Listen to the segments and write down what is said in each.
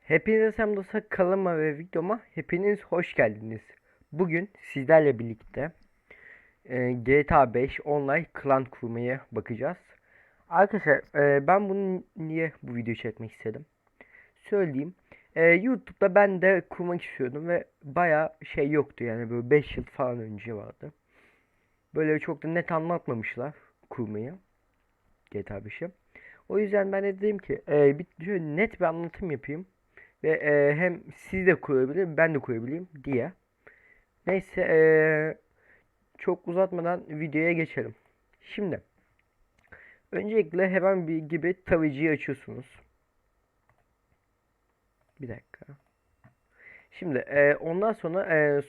Hepinize selam dostlar kanalıma ve videoma hepiniz hoş geldiniz. Bugün sizlerle birlikte e, GTA 5 online klan kurmaya bakacağız. Arkadaşlar e, ben bunu niye bu videoyu çekmek istedim? Söyleyeyim. E, YouTube'da ben de kurmak istiyordum ve baya şey yoktu yani böyle 5 yıl falan önce vardı. Böyle çok da net anlatmamışlar kurmayı GTA 5'i. O yüzden ben de dedim ki e, bir şöyle net bir anlatım yapayım ve e, hem siz de kurabilir ben de kurabileyim diye. Neyse e, çok uzatmadan videoya geçelim. Şimdi öncelikle hemen bir gibi taviciyi açıyorsunuz. Bir dakika. Şimdi e, ondan sonra e,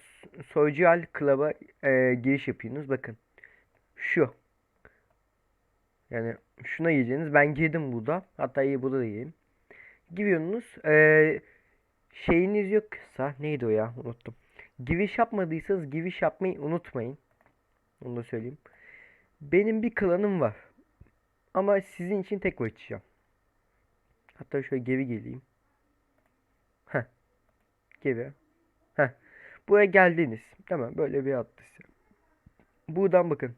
Social Club'a e, giriş yapıyorsunuz. Bakın şu. Yani şuna gireceğiniz. Ben girdim burada. Hatta iyi burada da gireyim giriyorsunuz. Ee, şeyiniz yoksa neydi o ya unuttum. Giriş yapmadıysanız giriş yapmayı unutmayın. Onu da söyleyeyim. Benim bir klanım var. Ama sizin için tek açacağım. Hatta şöyle geri geleyim. Geri. Heh. Buraya geldiniz. Tamam böyle bir size. Buradan bakın.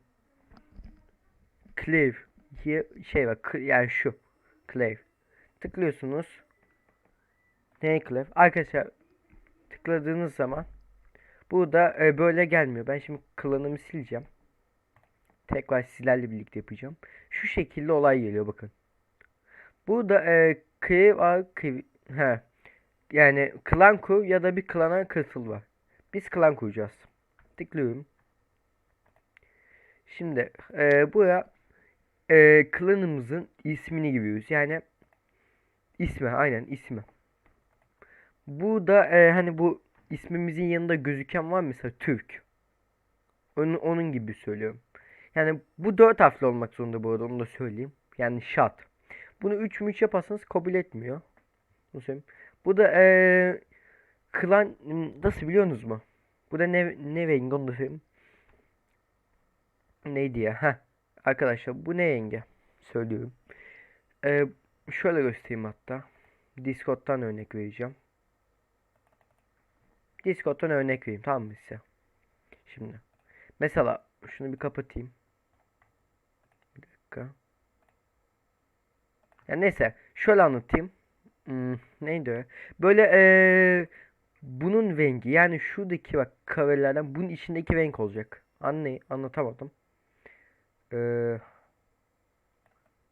Clave diye şey var. Yani şu. Clave. Tıklıyorsunuz. Neyclef. Arkadaşlar tıkladığınız zaman burada e, böyle gelmiyor. Ben şimdi klanımı sileceğim. Tekrar sizlerle birlikte yapacağım. Şu şekilde olay geliyor bakın. Burada e, var. create- He. Yani klan kur ya da bir klana katıl var. Biz klan kuracağız. Tıklıyorum. Şimdi e, buraya e, klanımızın ismini giriyoruz. Yani ismi aynen ismi. Bu da e, hani bu ismimizin yanında gözüken var mesela Türk. Onun, onun gibi söylüyorum. Yani bu dört harfli olmak zorunda bu arada onu da söyleyeyim. Yani şart. Bunu 3 mü 3 yaparsanız kabul etmiyor. Bunu söyleyeyim. Bu da e, klan nasıl biliyorsunuz mu? Bu da ne ne rengi onu da söyleyeyim. Neydi ya? Heh. Arkadaşlar bu ne yenge? Söylüyorum. E, şöyle göstereyim hatta. Discord'dan örnek vereceğim. Discord'dan örnek vereyim tamam mı size? Şimdi. Mesela şunu bir kapatayım. Bir dakika. Ya neyse şöyle anlatayım. Hmm, neydi o? Böyle eee bunun rengi yani şuradaki bak karelerden bunun içindeki renk olacak. Anne anlatamadım. Eee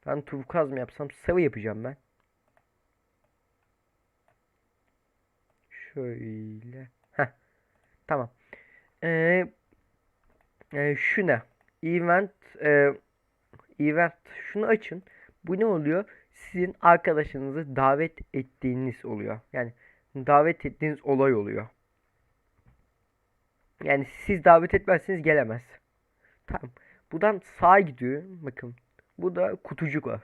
ben turkuaz mı yapsam sarı yapacağım ben. Şöyle. Heh. Tamam. Ee, e, şu ne? Event e, event şunu açın. Bu ne oluyor? Sizin arkadaşınızı davet ettiğiniz oluyor. Yani davet ettiğiniz olay oluyor. Yani siz davet etmezseniz gelemez. Tamam. Buradan sağa gidiyor. Bakın. Burada kutucuk var.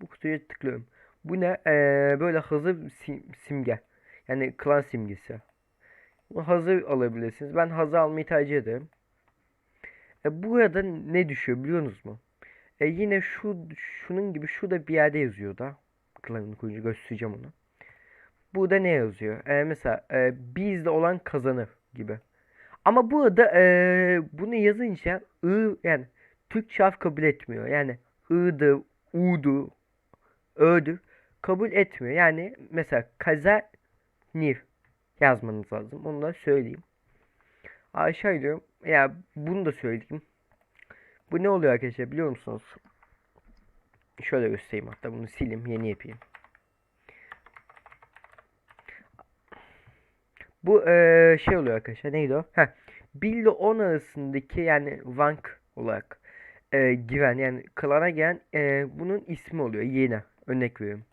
Bu kutuya tıklıyorum. Bu ne? Ee, böyle hazır sim- simge. Yani klan simgesi. Bu hazır alabilirsiniz. Ben hazır almayı tercih ederim. E, burada ne düşüyor biliyorsunuz mu? E, yine şu şunun gibi şurada bir yerde yazıyor da. Klanın kuyucu göstereceğim onu. Burada ne yazıyor? E, mesela e, bizde olan kazanır gibi. Ama burada e, bunu yazınca ı yani Türkçe harf kabul etmiyor. Yani ı'dı, u'du, ö'dü kabul etmiyor. Yani mesela kaza Nif yazmanız lazım. Onu da söyleyeyim. Aşağı diyorum. Ya bunu da söyleyeyim. Bu ne oluyor arkadaşlar biliyor musunuz? Şöyle göstereyim hatta bunu sileyim yeni yapayım. Bu eee, şey oluyor arkadaşlar neydi o? Heh. 1 ile 10 arasındaki yani rank olarak eee, giren yani klana gelen eee, bunun ismi oluyor yeni örnek veriyorum.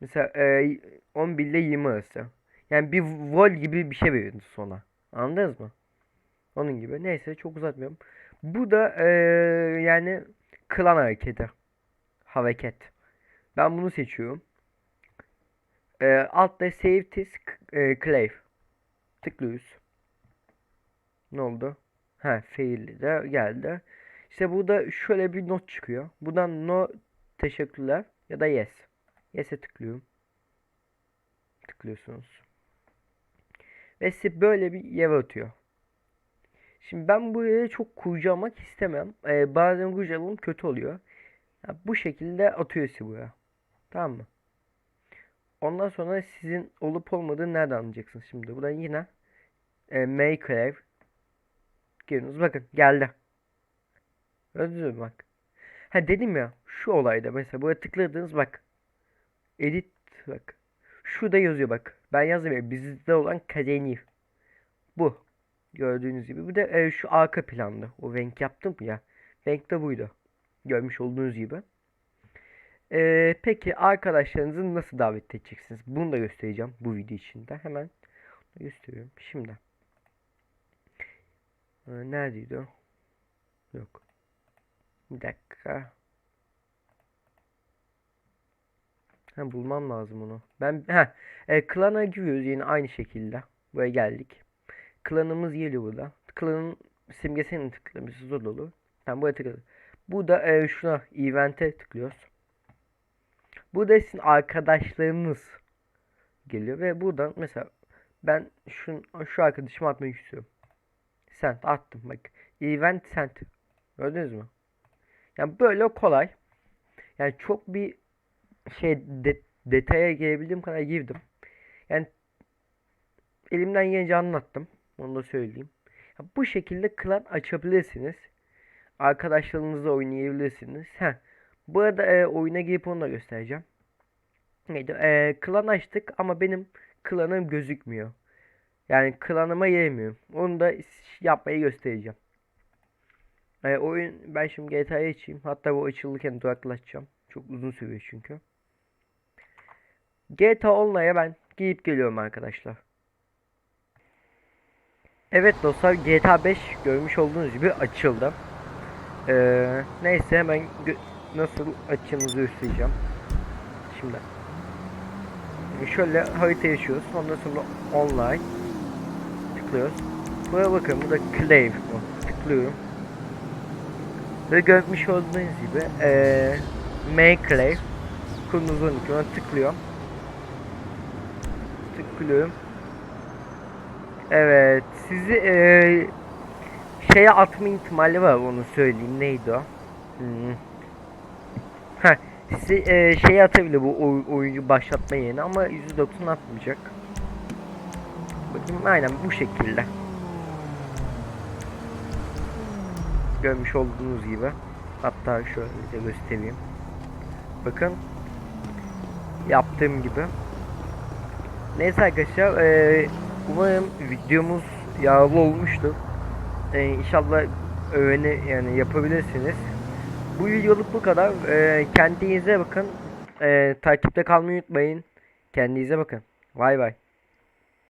Mesela e, 11 ile 20 arası. Yani bir vol gibi bir şey veriyorsunuz sona. Anladınız mı? Onun gibi. Neyse çok uzatmıyorum. Bu da e, yani klan hareketi. Hareket. Ben bunu seçiyorum. E, altta save this e, clave. Tıklıyoruz. Ne oldu? Ha failli de geldi. İşte burada şöyle bir not çıkıyor. Buradan no teşekkürler ya da yes. Yes'e tıklıyorum. Tıklıyorsunuz. Ve size böyle bir yer atıyor. Şimdi ben buraya çok kurcalamak istemem. Ee, bazen kurcalamam kötü oluyor. Ha, bu şekilde atıyor sizi buraya. Tamam mı? Ondan sonra sizin olup olmadığını nereden anlayacaksınız şimdi? Buradan yine e, make ev Giriyorsunuz bakın geldi. Mü bak. Ha dedim ya şu olayda mesela buraya tıkladınız bak. Edit bak. Şurada yazıyor bak. Ben yazmıyorum. Bizde olan kadeni. Bu. Gördüğünüz gibi. Bu da e, şu arka planda. O renk yaptım ya. Renk de buydu. Görmüş olduğunuz gibi. E, peki arkadaşlarınızı nasıl davet edeceksiniz? Bunu da göstereceğim bu video içinde. Hemen gösteriyorum. Şimdi. Ee, neredeydi o? Yok. Bir dakika. Ha, bulmam lazım onu. Ben ha e, klana giriyoruz yine aynı şekilde. Buraya geldik. Klanımız geliyor burada. Klanın simgesini tıklamışız o dolu. Tamam buraya tıkladık. Burada e, şuna event'e tıklıyoruz. Burada sizin arkadaşlarınız geliyor ve buradan mesela ben şu, şu arkadaşıma atmak istiyorum. Sent attım bak. Event sent. Gördünüz mü? Yani böyle kolay. Yani çok bir şey de- detaya girebildiğim kadar girdim. Yani elimden gelince anlattım. Onu da söyleyeyim. Bu şekilde klan açabilirsiniz. Arkadaşlarınızla oynayabilirsiniz. Heh. Bu arada e, oyuna girip onu da göstereceğim. Neydi? E, klan açtık ama benim klanım gözükmüyor. Yani klanıma yemiyor. Onu da yapmayı göstereceğim. E, oyun ben şimdi GTA'ya açayım. Hatta bu açılırken duraklatacağım. Çok uzun sürüyor çünkü. GTA Online'a ben giyip geliyorum arkadaşlar. Evet dostlar GTA 5 görmüş olduğunuz gibi açıldı. Ee, neyse gö- nasıl açacağımızı göstereceğim. Şimdi. Şöyle harita yaşıyoruz. Ondan sonra online tıklıyoruz. Buraya bakın burada claim bu. Tıklıyorum. Ve görmüş olduğunuz gibi ee, make claim kırmızı 12 ona tıklıyorum. Tıklıyorum. Evet sizi ee, şeye atma ihtimali var onu söyleyeyim neydi o? Hmm. Sizi ee, şeye atabilir bu oy- oyuncu başlatma yerine ama %90 atmayacak. Bakayım aynen bu şekilde. Görmüş olduğunuz gibi. Hatta şöyle de göstereyim. Bakın. Yaptığım gibi. Neyse arkadaşlar. eee, umarım videomuz yağlı olmuştur. Eee inşallah öğreni yani yapabilirsiniz. Bu videoluk bu kadar. Eee kendinize bakın. Eee takipte kalmayı unutmayın. Kendinize bakın. Bay bay.